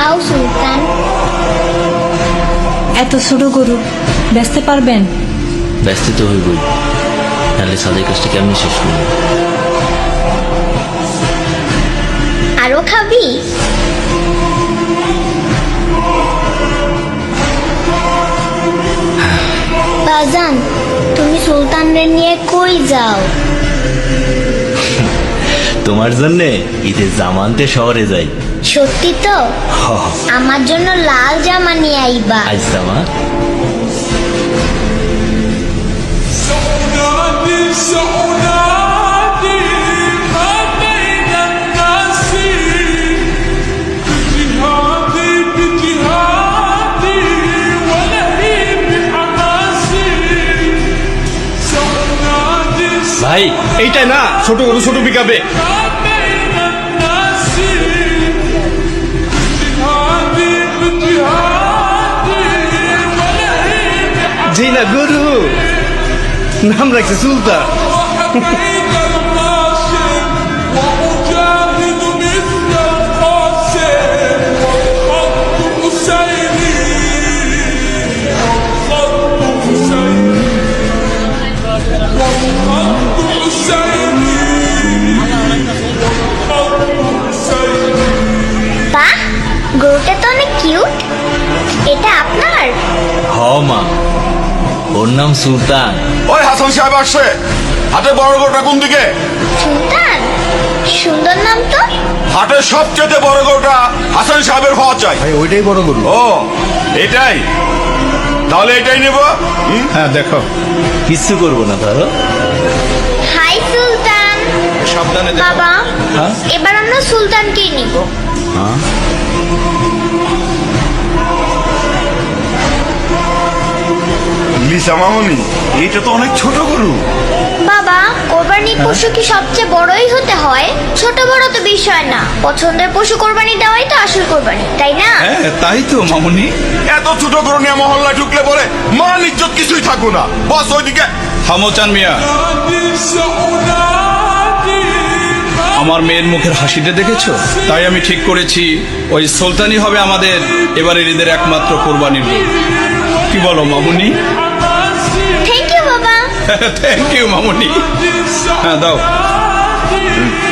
খাও সুলতান। এত ছোট গরু বেচতে পারবেন? ব্যস্ত তো হইবই। তাহলে সাদের কাজটা কেমনি শেষ করব? আরও খাবি? বাজান তুমি সুলতানরে নিয়ে কই যাও? তোমার জন্যে ঈদের জামানতে শহরে যাই। সত্যি তো? আমার জন্য লাল জামা নিয়ে আইবা। আইসা ভাই এইটা না ছোট ছোট বিকাবে জি না গরু নাম রাখছে সুলতান ওর নাম সুলতান। ওই হাসান সাহেব আসছে। হাটে বড় গরুটা কোন দিকে? সুলতান সুন্দর নাম তো। হাটের সবচেয়ে বড় গরুটা হাসান সাহেবের পাওয়া চাই। ভাই ওইটাই বড় গরু। ও এটাই? তাহলে এটাই নেব? হ্যাঁ দেখো। কিচ্ছু করব না ধরো। হাই সুলতান। সাবধানে বাবা হ্যাঁ? এবার আমরা সুলতানকেই নিব। ইলিশ আমামনি এটা তো অনেক ছোট গরু। বাবা কোরবানি পশু কি সবচেয়ে বড়ই হতে হয়? ছোট বড় তো বিষয় না। পছন্দের পশু কোরবানি দেওয়াই তো আসল কোরবানি তাই না? হ্যাঁ, তাই তো মামনি। এত ছোট গরু নিয়ে মহল্লা ঢুকলে বলে মান ইজ্জত কিছুই থাকো না। বস ওইদিকে। হামোচান মিয়া আমার মেয়ের মুখের হাসিটা দেখেছ? তাই আমি ঠিক করেছি ওই সুলতানি হবে আমাদের এবারের ঈদের একমাত্র কোরবানির কি বলো মামুনি? থ্যাংক ইউ মামুনি হ্যাঁ দাও। mm.